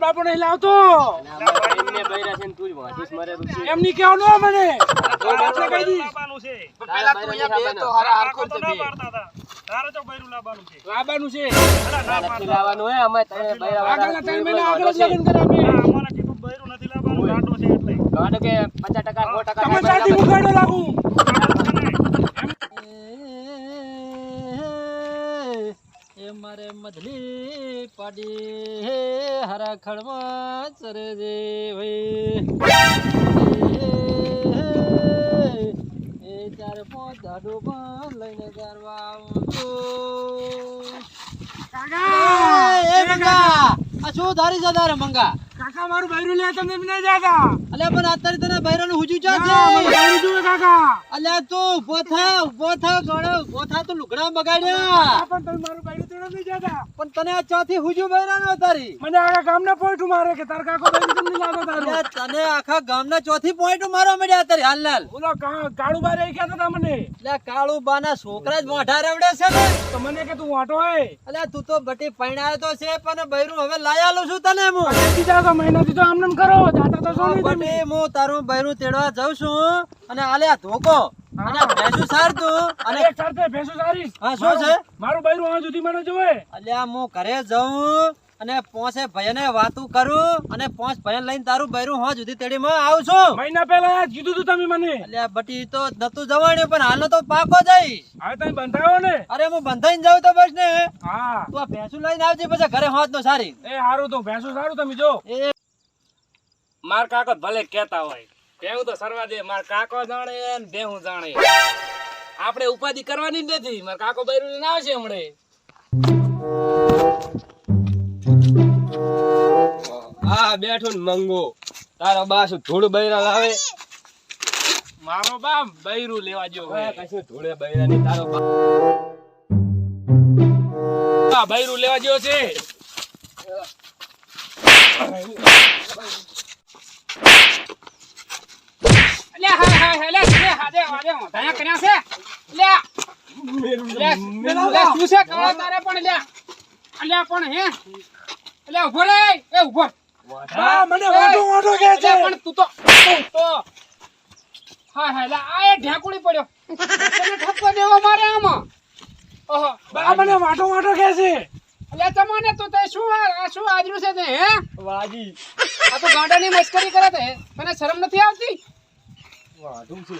મારા બાપુ નહીં લાવતો. એમને બૈરા છે. તું જ વાંચીશ મારે ઋષિ. એમની કેવું નો મને કહી તો ના તારે તો બૈરું લાવવાનું છે. લાવવાનું છે. અલા, ના નથી પાડતા લાવવાનું હે, અમે તને બૈરા આગળના ત્રણ મહિના આગળ જ છે. લગ્ન અમે. અમારે કીધું બૈરું નથી લાવવાનું ગાંડો છે એટલે. ગાંડો કે 50% 100% તમે લાગુ એ મારે મધલી પાડી હે હરા ખડમાં ચરે જે એ ચાર પાંચ દાડો પણ લઈને ગારવા આવું છું. એ મંગા આ શું ધારી છે તારે મંગા? કાકા મારું બૈરું લે તમે બી નહીં જાતા. અલ્યા પણ અત્યારે તને બૈરાનું હુજ્યું જા છે બૈરું જુએ કાકા. અલે તો ઊભો થા ઊભો થા ગણો ઊભો થા તો લુગડા બગાડ્યા. પણ તમે મારું બૈરું તેડો નહીં જાતા. પણ તને આ ચોથી હુજ્યું બૈરાનું તારી મને આખા ગામના પોઈન્ટ મારે કે તાર કાકો બૈરું તમને લાવતો તારું? તને આખા ગામના ચોથી પોઈન્ટ મારવા મળ્યા તારી હાલનાલ બોલો કા- કાળુ બારે કહેતા તો મને એટલે કાળુ બાના છોકરા જ મોઢા રેવડે છે ને. તો મને કે તું વાટો હે? અલ્યા તું તો બટી પૈણાયો તો છે પણ બૈરું હવે લાયાલું છું તને હું. બેસી જાઓ મહિનાથી તો આમ કરો જાતા તો સોની તમે. હું તારું બૈરું તેડવા જાઉં છું અને આલ્યા ધોકો. અને ભેસુ સાર તું અને એક તે ભેસુ સારી હા, શું છે? મારું બૈરું આ સુધી મને જોવે. અલ્યા હું ઘરે જાઉં અને પોસે ભયને વાતું કરું અને પોસ ભયન લઈને તારું બૈરું હો સુધી તેડીમાં આવું છું. મહિના પહેલા કીધું તું તમે મને. અલ્યા બટી તો નતું જવાનું પણ હાલનો તો પાકો જઈ હવે તમે બંધાયો ને. અરે હું બંધાઈને જાઉં તો બસ ને. હા. તું આ ભેંસું લઈને આવજે પછી ઘરે હોત નો સારી. એ સારું તો ભેંસું સારું તમે જો. એ માર કાકો ભલે કેતા હોય. ભેહું તો સરવા દે. માર કાકો જાણે ને ભેહું જાણે. આપણે ઉપાધિ કરવાની જ નથી. માર કાકો બૈરું ના આવશે હમણે. આ બેઠો ને મંગો. તારો બાસ ધૂળ બૈરા લાવે. મારો બા બૈરું લેવા જો કશું ધૂળે બૈરા ની તારો બા હા બૈરું લેવા જો છે. અલ્યા હાય હાય લે લે હાદે હાદે ધયા કર્યા છે. લે. લે લે શું છે? કાળા તારે પણ લે. અલ્યા પણ હે. અલ્યા ઊભો રે એ ઊભો. હા મને વાંટો વાંટો કે છે? પણ તું તો તું તો. હાય હાય લે આ એ ઢેકુડી પડ્યો. તને ઠપકો દેવો મારે આમાં. ઓહો. બા મને વાંટો વાંટો કે છે? અલ્યા તમને તું તે શું શું આજરું છે તે હે? વાજી. આ તો ગાંડાની મસ્કરી કરે તે તને શરમ નથી આવતી? વાઢું છે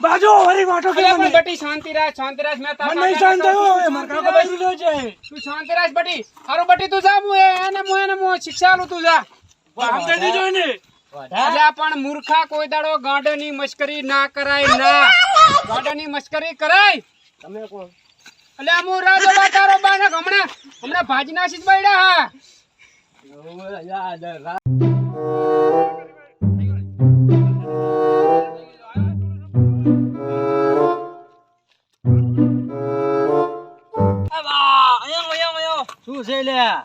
બાજો વરી વાટો કે મને બટી શાંતિરાજ શાંતિરાજ મેં તારા મને શાંત થયો એ મરકા કો બેસી. લો છે. તું શાંતિરાજ બટી. હારો બટી તું જા હું એને હું એને હું શિક્ષા આલું તું જા. આમ કરી દેજો ને અલ્યા પણ મૂર્ખા કોઈ દાડો ગાંડાની મશ્કરી ના કરાય ના. ગાંડાની મશ્કરી કરાય. તમે કોણ અલ્યા હું રાજો બા તારો બા ને હમણાં હમણાં ભાજી નાસી જ બૈડા હા યાદ શું છે લ્યા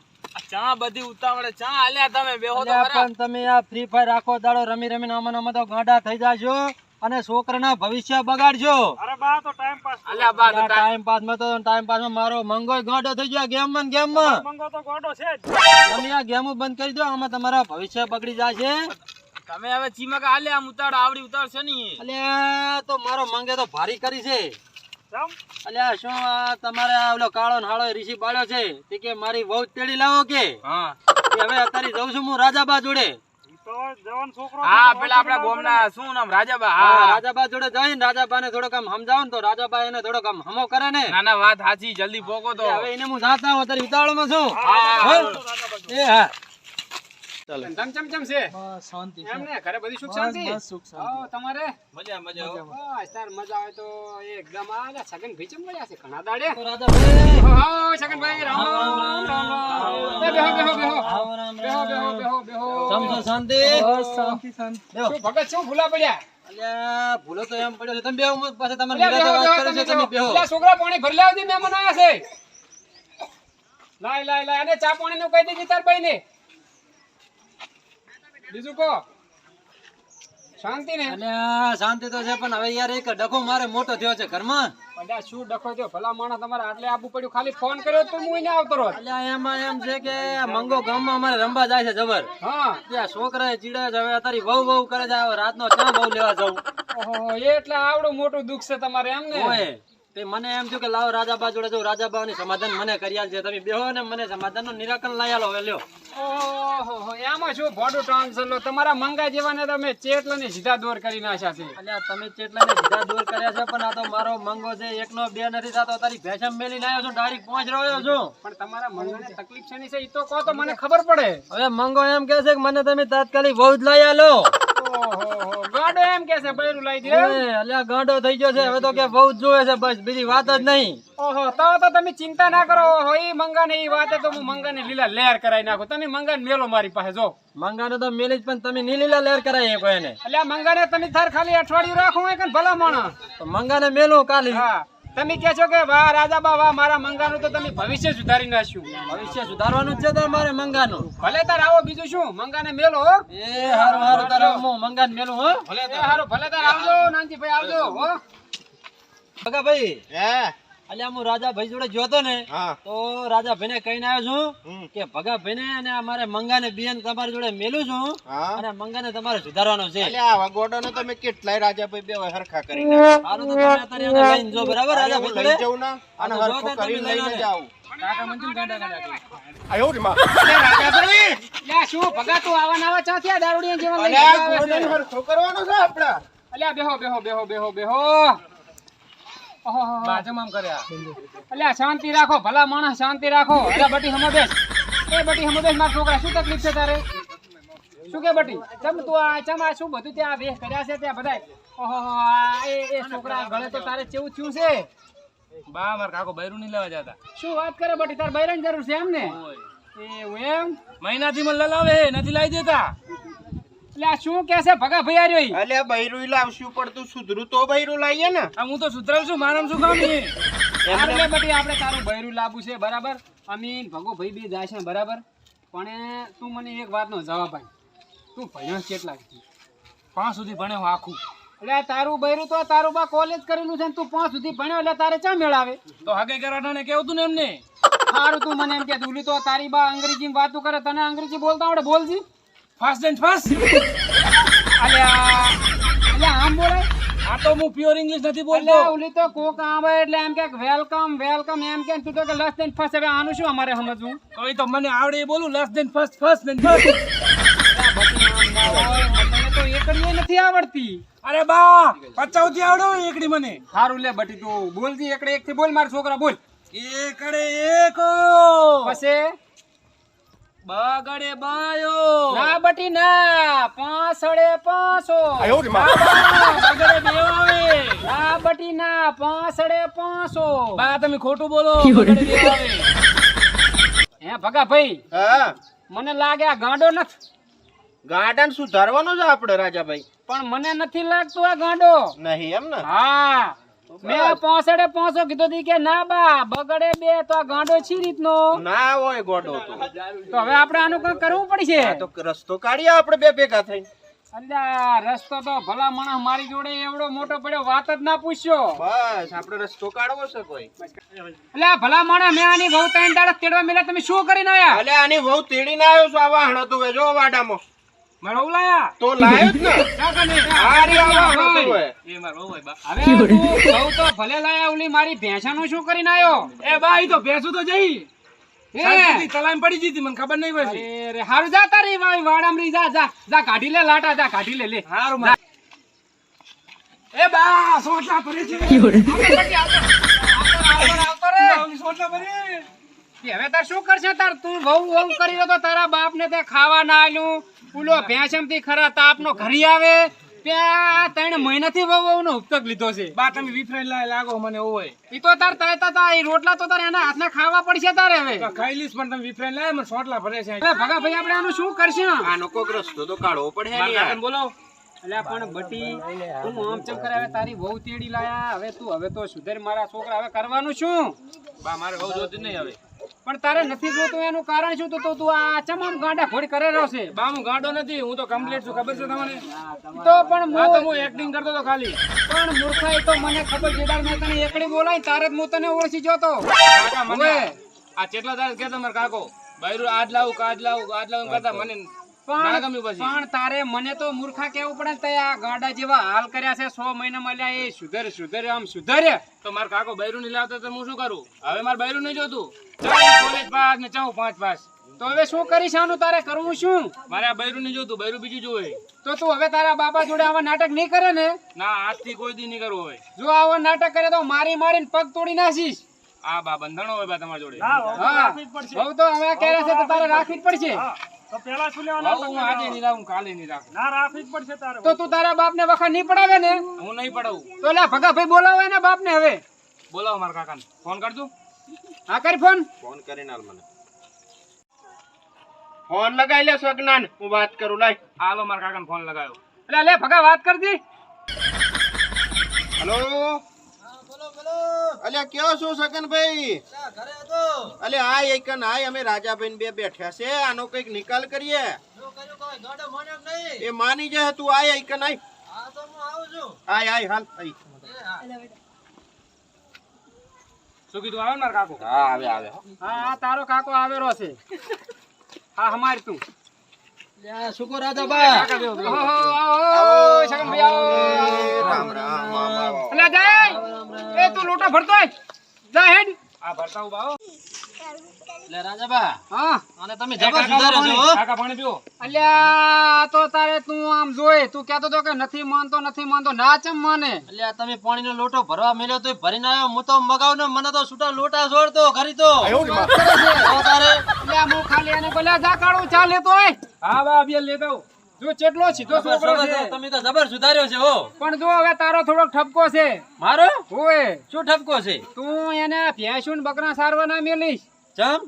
ચા બધી ઉતાવળે ચા આલ્યા તમે બેહો તો પણ તમે આ ફ્રી ફાયર રાખો દાડો રમી રમીને આમાં આમાં તો ગાંડા થઈ જાજો અને છોકરાના ભવિષ્ય બગાડજો અરે બા તો ટાઈમ પાસ અલ્યા બા તો ટાઈમ પાસમાં તો ટાઈમ પાસમાં મારો મંગોય ગાંડો થઈ ગયો ગેમમાં ગેમમાં. મંગો તો ગોડો છે તમે આ ગેમ બંધ કરી દો આમાં તમારા ભવિષ્ય બગડી જશે. તમે હવે ચીમક આલ્યા આમ ઉતાળ આવડી ઉતાળશે નહીં અલ્યા તો મારો મંગે તો ભારી કરી છે. અલ્યા શું આ તમારે આ ઓલો કાળો ને હાળો ઋષિ પાડ્યો છે? તે કે મારી વહુ તેડી લાવો કે? હા. હવે અત્યારે જઉં છું હું રાજાબા જોડે. ઈ તો જવાન છોકરો હા પેલા આપડા ગોમના શું નામ રાજાબા? હા, હા. રાજાબા જોડે જઈને રાજાબા ને થોડોક આમ સમજાવો ને તો રાજાબા એને થોડોક આમ હમો કરે ને. ના ના વાત સાચી જલ્દી પોકો તો. હવે એને હું જાતા હું અત્યારે ઉતાવળમાં છું? એ હા. ધમ ચમ ચમ છે? શાંતિ એમ ને ઘરે બધી સુખ શાંતિ? બસ સુખ શાંતિ. તમારે? મજા મજા બસ તાર મજા આવે તો એકદમ આલે સગન ભાઈ ચમ મળ્યા છે? ઘણા દાડે? હા સગનભાઈ રામ રામ રામ રામ એ બેહો બેહો બેહો. બેહો બેહો બેહો બેહો તમ છો શાંતિ? બેહો. શું ભગત શું ભૂલા પડ્યા? અલ્યા ભૂલો તો એમ પડ્યો છે. તમે બેહો પાછા તમારે અલ્યા, વાત કરે છે તમે તમે બેહો. અલ્યા, છોકરા પાણી ભરી લાવજે મહેમાન આયા છે. લાય લાય લાય. અને ચા પાણી નું કહી દેજે તાર ભાઈ ને બીજું કહો. શાંતિ ને? અલ્યા શાંતિ તો છે પણ હવે યાર એક ડખો મારે મોટો થયો છે ઘરમાં. અલ્યા શું ડખો થયો? ભલા માણસ તમારે આટલે આપવું પડ્યું ખાલી ફોન કર્યો તો હું એને આવતો રહ્યો. અલ્યા એમાં એમ છે કે મંગો ગામમાં અમારે રમવા જાય છે જબર. હા. ત્યાં છોકરા ચીડે છે હવે તારી વહુ વહુ કરે છે રાતનો ચા બહુ લેવા જવું? ઓહો એટલે આવડું મોટું દુઃખ છે તમારે એમ ને? તે મને એમ થયું કે લાવો રાજાબા જોડે જવું રાજાબા ની સમાધાન મને કરી છે. તમે બેહો ને મને સમાધાનનું નિરાકરણ લઈ આલો હવે લ્યો ઓહો એમાં શું ભોડું ટ્રાન્સફર લો? તમારા મંગા જેવાને તમે ચેટલા સીધા દોર કરી નાખ્યા છે? અલ્યા તમે ચેટલાને સીધા દૂર કર્યા છે પણ આ તો મારો મંગો છે. એકનો બે નથી થતો. તારી ભેસમ મેલી આવ્યો છું ડાયરેક્ટ પહોંચ રહ્યો છું. પણ તમારા મંગાને તકલીફ છે છે? એ તો કહો તો મને ખબર પડે. હવે મંગો એમ કે છે કે મને તમે તાત્કાલિક બહુ જ લઈ આલો. ઓહો ગાડો એમ કે છે બૈરું લઈ દે. અલ્યા ગાંડો થઈ ગયો છે. હવે તો કે બહુ જોવે છે બસ. બીજી વાત જ નહીં. ઓહો તો તો તમે ચિંતા ના કરો. ઈ મંગાને ઈ વાતે તો હું મંગાને લીલા લેર કરાઈ નાખું. તમે મંગાને મેલો મારી પાસે જો. મંગાને તો મેલી જ પણ તમે નીલીલા લેર કરાવી કોઈ એને. અલ્યા મંગાને તમે થાર ખાલી અઠવાડિયું રાખો હોય કે ભલા માણસ? તો મંગાને મેલો કાલી. હા. તમે કહે છો કે વાહ રાજાબા વાહ મારા મંગાનું તો તમે ભવિષ્ય સુધારી નાખ્યું. ભવિષ્ય સુધારવાનું છે તો મારે મંગાનું. ભલે તાર આવો બીજું શું? મંગાને મેલો હો. એ હારું હારું તાર હું મંગાને મેલું હો. ભલે તાર. હારું ભલે તાર આવજો નાનજીભાઈ આવજો હો. ભગા ભાઈ હે. અલ્યા હું રાજા જોડે ગયો ને તો રાજા ભાઈને કહીને આવ્યો છું કે ભગા ભાઈને અને અમારે મંગાને બિયન તમારી જોડે મેલું છું હા. અને મંગાને તમારે સુધારવાનો છે. એટલે આવા તમે કેટલાય રાજાભાઈ બે હરખા કરી હારું તો તમે અત્યારે લઈને જો બરાબર રાજા હું ભાઈ લઈ જોડે? જાઉં ના. અને હરખું કરીને લઈને લઈને કાકા મંજૂર ગાંડા ગાંડા અલે રાજાભાઈ! લ્યા શું ભગા તું આવા નાવા ચાથી આ દારૂડિયા જેવા આવે છે? ગોડોને હરખું કરવાનો છે આપડા અલ્યા બેહો બેહો બેહો બેહો બેહો. કર્યા. શાંતિ રાખો ભલા માણસ શાંતિ રાખો. અલ્યા બટી હમો બેસ. એ બટી હમો બેસ મારા છોકરા શું તકલીફ છે તારે? શું કે બટી? ચમ તું આ ચમ આ શું બધું ત્યાં વેહ કર્યા છે ત્યાં બધાય? ઓહો આ એ એ છોકરા ગળે તો તારે કેવું થયું છે? બા માર કાકો બૈરું નહીં લેવા જતા. શું વાત કરે બટી? તાર બૈરાની જરૂર છે એમ ને એવું એમ? મહિનાથી મને લલાવે નથી લાવી દેતા. એટલે આ શું કે છે? ભગા ભાઈ આર્યો ઈ? અલે બૈરું લાવશું પડતું સુધરું તો બૈરું લાવીએ ને. હું તો સુધરેલ છું મારામ શું કામ નહીં આપણે તારું બૈરું લાવવું છે બરાબર? અમીન ભગો ભાઈ બે જાય છે બરાબર? પણ તું મને એક વાતનો જવાબ આપ. તું ભણ્યો કેટલા પાંચ સુધી ભણ્યો આખું. એટલે તારું બૈરું તો તારું બા કોલેજ કરેલું છે ને તું પાંચ સુધી ભણ્યો એટલે તારે ચા મેળાવે? તો હગે કરાટાને કેવું તું ને એમને? સારું તું મને એમ કે ઉલી તો તારી બા અંગ્રેજી વાતું કરે તને અંગ્રેજી બોલતા આવડે બોલજી. Fast and fast. અલ્યા અલ્યા આમ બોલે? આ તો હું પ્યોર ઇંગ્લિશ નથી બોલતો. ઓલી તો કોક આવે એટલે એમ કે વેલકમ વેલકમ એમ કે તું તો કે લસ દઈને ફર્સ્ટ હવે આનું શું અમારે સમજવું? તો એ તો મને આવડે એ બોલું less than first first then first મને તો એકડીએ નથી આવડતી. અરે બા પચાવતી આવડો એકડી મને. સારું લે બટી તું બોલતી એકડે એક થી બોલ મારા છોકરા બોલ. એકડે એક પછી? બગડે બાયો. ના બટી ના પાંસળે પાંસો. બગડે બેવ ના બટી ના પાંસળે પાંસો. બા તમે ખોટું બોલો. બગડે હે ભગા ભાઈ હા. મને લાગે આ ગાંડો નથી. ગાર્ડન સુધારવાનો છે આપણે રાજાભાઈ. પણ મને નથી લાગતું આ ગાંડો. નહીં એમ ને? હા. મેં પોસડે પોસો કીધો હતી કે ના બા બગડે બે તો આ ગાંડો છી રીતનો. ના હોય ગોડો તો. તો હવે આપણે આનું કઈ કરવું પડશે? તો રસ્તો કાઢીએ આપણે બે ભેગા થઈ અલ્યા રસ્તો તો ભલા માણસ મારી જોડે એવડો મોટો પડ્યો વાત જ ના પૂછ્યો બસ આપણે રસ્તો કાઢવો છે કોઈ. એટલે ભલા માણસ મેં આની વહુ ત્રણ દાડા તેડવા મેલા તમે શું કરીને આયા અલે આની વહુ તેડીને આવ્યો છું આ વાહણ હતું વેજો વાડામાં. મારા તો લાયો જ ને. એ. હોય બા. હવે બહુ તો ભલે લાયા ઓલી મારી ભેંસાનું શું કરીને આયો? એ બા ઈ તો ભેંસું તો જઈ. હે? પડી જતી મને ખબર નહીં પછી. અરે હારું જા તારી વાળી વાડામાં રહી જા જા જા કાઢી લે લાટા જા કાઢી લે લે. હારું એ બા સોટલા ભરે છે. આવતો રે. સોટલા ભરે. હવે તાર શું કરશે તાર? તું બહુ ઓલું કરી રહ્યો તો તારા બાપ ને તે ખાવા ના આલ્યું. પુલો ભેંસમથી ખરા તાપ નો ઘરી આવે. ત્યાં ત્રણ મહિનાથી ઉપતક લીધો છે. બા તમે વિફરાઈ લાગો મને ઈ તો તાર તળતા તા એ રોટલા તો તારે એના હાથના ખાવા પડશે તારે હવે. ખાઈ લઈશ પણ તમે વિફરાઈ લાય મને સોટલા ભરે છે. ભગા ભાઈ આપણે આનું શું કરશું? આનો કોક રસ્તો તો કાઢવો પડે મારા ને યાર. કાકાને બોલો અલ્યા પણ બટી તું આમ ચમ કરે તારી બહુ તેડી લાયા. હવે તું હવે તો સુધર મારા છોકરા હવે કરવાનું શું? બા મારે બહુ જોતી નહીં હવે. પણ તારે નથી જોતું એનું કારણ શું? તો તો આ ચમામ ગાંડા ઘોડી કરે રહ્યો છે બા હું ગાંડો નથી હું તો કમ્પ્લીટ છું. ખબર છે તમને? તો પણ હું તો હું એક્ટિંગ કરતો તો ખાલી. પણ મૂર્ખાઈ તો મને ખબર તાર મેં તને એકડી બોલાય તારે જ હું તને ઓળખી જોતો કાકા મને આ કેટલા તારે કે તમાર કાકો બૈરું આજ લાવું કાજ લાવું આજ લાવું કરતા મને પણ ગમ્યું પછી? પણ તારે મને તો મૂર્ખા કેવું પડે તે આ ગાડા જેવા હાલ કર્યા છે સો મહિનામાં લ્યા એ. સુધર સુધર આમ સુધરે. તો મારા કાકો બૈરું નહીં લાવતો તો હું શું કરું? હવે મારે બૈરું નહીં જોતું. કોલેજ પાસ ને ચાઉ પાંચ પાસ. તો હવે શું કરીશ? આનું તારે કરવું શું? મારે આ બૈરું નહીં જોતું બૈરું બીજું જોવે. તો તું હવે તારા બાપા જોડે આવા નાટક નહીં કરે ને? ના આજથી કોઈ દી નહીં કરવું હોય. જો આવા નાટક કરે તો મારી મારીને પગ તોડી નાખીશ. આ બા બંધણો હોય બા તમારી જોડે. હા બહુ તો હવે કહે છે તો તારે રાખવી જ પડશે. લાવું હું આજે નહીં લાવું કાલે નહીં રાખું. તો તું તારા બાપને વખત નહીં પડાવે ને? હું નહીં પડાવું. તો લે ભગાભાઈ બોલાવે ને બાપને હવે. બોલાવો મારા કાકાને. ફોન કરજો. હા કરી ફોન. ફોન કરીને હાલ મને. ફોન લગાઈ લે સગનાન હું વાત કરું લાય. હાલો મારા કાકાને ફોન લગાવ્યો. એટલે લે ભગા વાત કરતી હલો? અલ્યા કેવો છું સગનભાઈ? અલે આય એકન આય અમે રાજાભાઈ બે બેઠ્યા છે. આનો કંઈક નિકાલ કરીએ? શું કર્યું કોઈ ગાંડો માન્યો કે નહીં. એ માની જાય તું આય એકન આય હા તો હું આવું છું. આય આય હાલ આય. હા. શું કીધું આવે મારા કાકો? હા આવે આવે. હા આ તારો કાકો આવેલો છે. હા હમારી તું. લ્યા, શું કહો આવો. રામ રામ આવો. એ તું લોટો ભરતો. જા હેડ. આ ભરતા ઊભા હો. લે રાજાબા હા. અને તમે જબર સુધારો છો કાકા પાણી પીઓ અલ્યા તો તારે તું આમ જોય તું કહેતો તો કે નથી માનતો નથી માનતો. ના ચમ માને? અલ્યા તમે પાણીનો લોટો ભરવા મેલ્યો તો ભરીને આવ્યો. હું તો મગાવ ને મને તો છૂટા લોટા છોડતો ઘરી તો. તો તારે અલ્યા હું ખાલી એને બોલ્યા જા કાળું ચા લેતો હોય. હા બા બે લેતા. જો કેટલો સીધો છોકરો છે તમે તો જબર સુધાર્યો છે હો. પણ જો હવે તારો થોડોક ઠપકો છે. મારો? ઓય શું ઠપકો છે? તું એને ભેંસું ને બકરા સારવા ના મેલીશ. ચમ?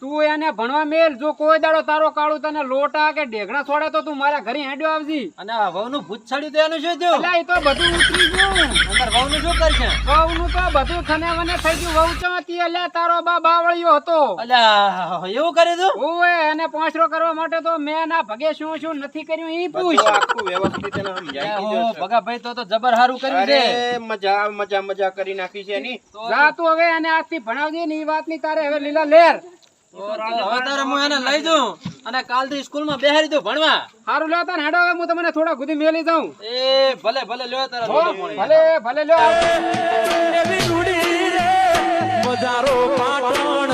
તું એને ભણવા મેલ જો કોઈ દાડો તારો કાળું તને લોટા કે ઢેગણા છોડે તો તું મારા ઘરે હેડ્યો આવજી. અને વહુનું ભૂત છડ્યું તો એનું શું થયું? એટલે એ તો બધું ઉતરી ગયું. અંદર વહુનું શું કરશે? વહુનું તો બધું થને વને થઈ ગયું. વહુ ચાતી એટલે તારો બા બાવળિયો હતો. એટલે એવું કરી દઉં ઓએ એને પોંચરો કરવા માટે તો મેં ના ભગે શું શું નથી કર્યું ઈ પૂછ. આખું વ્યવસ્થિત એને સમજાઈ દીધું છે. ભગાભાઈ તો તો જબર હારું કર્યું છે. મજા મજા મજા કરી નાખી છે એની. જા તું હવે એને આજથી ભણાવજે ને ઈ વાતની તારે હવે લીલા લેર. હું એને લઈ જાઉં અને કાલથી સ્કૂલમાં બેહાડી દઉં ભણવા. સારું લ્યો તાર હેડો હવે હું તમને થોડા સુધી મેલી જાઉં. એ ભલે ભલે લ્યો તારા. ભલે ભલે લ્યો. બજારો પાટણ